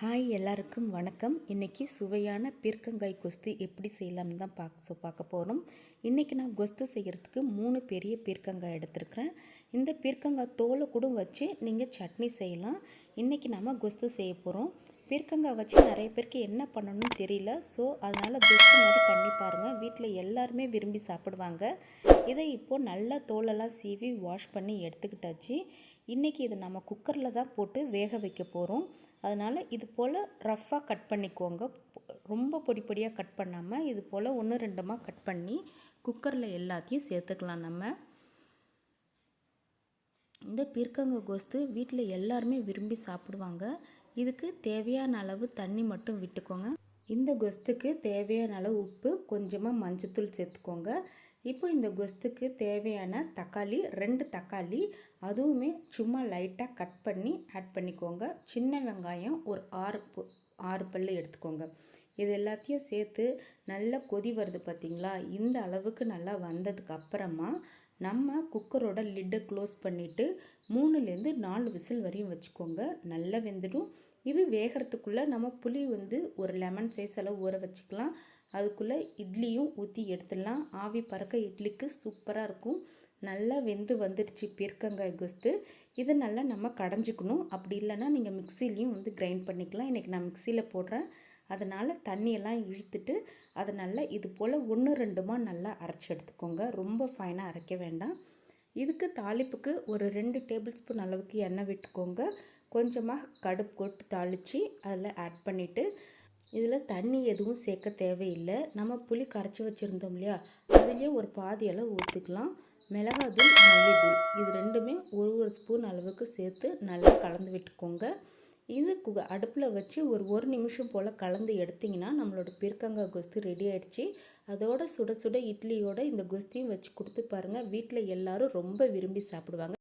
Hi எல்லாருக்கும் வணக்கம். இன்றைக்கி சுவையான பீர்க்கங்காய் கொஸ்து எப்படி செய்யலாம்னு தான் பார்க்க ஸோ பார்க்க போகிறோம் இன்றைக்கி நான் கொஸ்து செய்கிறதுக்கு மூணு பெரிய பீர்க்கங்காய் எடுத்திருக்கிறேன். இந்த பீர்க்கங்காய் தோலை கூட வச்சு நீங்கள் சட்னி செய்யலாம். இன்றைக்கி நாம் கொஸ்து செய்ய போகிறோம் பீர்க்கங்காய் வச்சு நிறைய பேருக்கு என்ன பண்ணணும்னு தெரியல. ஸோ அதனால் கொஸ்து மாதிரி பண்ணி பாருங்கள் வீட்டில் எல்லாருமே விரும்பி சாப்பிடுவாங்க. இதை இப்போது நல்லா தோலெல்லாம் சீவி வாஷ் பண்ணி எடுத்துக்கிட்டாச்சு. இன்றைக்கி இதை நம்ம குக்கரில் தான் போட்டு வேக வைக்க போகிறோம் அதனால் இது போல் ரஃப்பாக கட் பண்ணிக்கோங்க. ரொம்ப பொடி பொடியாக கட் பண்ணாமல் இது போல் ஒன்று ரெண்டுமாக கட் பண்ணி குக்கரில் எல்லாத்தையும் சேர்த்துக்கலாம் நம்ம. இந்த பீர்க்கங்காய் கோஸ்து வீட்டில் எல்லாருமே விரும்பி சாப்பிடுவாங்க. இதுக்கு தேவையான அளவு தண்ணி மட்டும் விட்டுக்கோங்க. இந்த கொஸ்துக்கு தேவையான அளவு உப்பு கொஞ்சமாக மஞ்சத்தூள் சேர்த்துக்கோங்க. இப்போ இந்த கொஸ்துக்கு தேவையான தக்காளி ரெண்டு தக்காளி அதுவுமே சும்மா லைட்டாக கட் பண்ணி ஆட் பண்ணிக்கோங்க. சின்ன வெங்காயம் ஒரு ஆறு ஆறு பல் எடுத்துக்கோங்க. இது எல்லாத்தையும் சேர்த்து நல்லா கொதி வருது பார்த்திங்களா இந்த அளவுக்கு நல்லா வந்ததுக்கு அப்புறமா நம்ம குக்கரோட லிட்டை க்ளோஸ் பண்ணிவிட்டு மூணுலேருந்து நாலு விசில் வரையும் வச்சுக்கோங்க. நல்லா வெந்துடும். இது வேகிறதுக்குள்ளே நம்ம புளி வந்து ஒரு லெமன் சைஸ் அளவு ஊற வச்சுக்கலாம். அதுக்குள்ளே இட்லியும் ஊற்றி எடுத்துடலாம். ஆவி பறக்க இட்லிக்கு சூப்பராக இருக்கும். நல்லா வெந்து வந்துடுச்சு பீர்க்கங்காய் கொஸ்து. இதை நல்லா நம்ம கடைஞ்சிக்கணும். அப்படி இல்லைன்னா நீங்கள் மிக்சிலையும் வந்து கிரைண்ட் பண்ணிக்கலாம். இன்றைக்கி நான் மிக்சியில் போடுறேன். அதனால் தண்ணியெல்லாம் இழுத்துட்டு அதை நல்லா இது போல் ஒன்று ரெண்டுமா நல்லா அரைச்சி எடுத்துக்கோங்க. ரொம்ப ஃபைனாக அரைக்க வேண்டாம். இதுக்கு தாளிப்புக்கு ஒரு ரெண்டு டேபிள் ஸ்பூன் அளவுக்கு எண்ணெய் விட்டுக்கோங்க. கொஞ்சமாக கடுப்பு கொட்டு தாளித்து அதில் ஆட் பண்ணிவிட்டு இதில் தண்ணி எதுவும் சேர்க்க தேவையில்லை. நம்ம புளி கரைச்சி வச்சுருந்தோம் இல்லையா? அதுலேயே ஒரு பாதி அளவு ஊற்றிக்கலாம் மிளகாத்தூள் மல்லித்தூள் இது ரெண்டுமே ஒரு ஒரு ஸ்பூன் அளவுக்கு சேர்த்து நல்லா கலந்து விட்டுக்கோங்க. இது கு அடுப்பில் வச்சு ஒரு ஒரு நிமிஷம் போல் கலந்து எடுத்திங்கன்னா நம்மளோட பீர்க்கங்காய் கொஸ்து ரெடி ஆகிடுச்சு அதோட சுட சுட இட்லியோட இந்த கொஸ்தியும் வச்சு கொடுத்து பாருங்கள் வீட்டில் எல்லோரும் ரொம்ப விரும்பி சாப்பிடுவாங்க.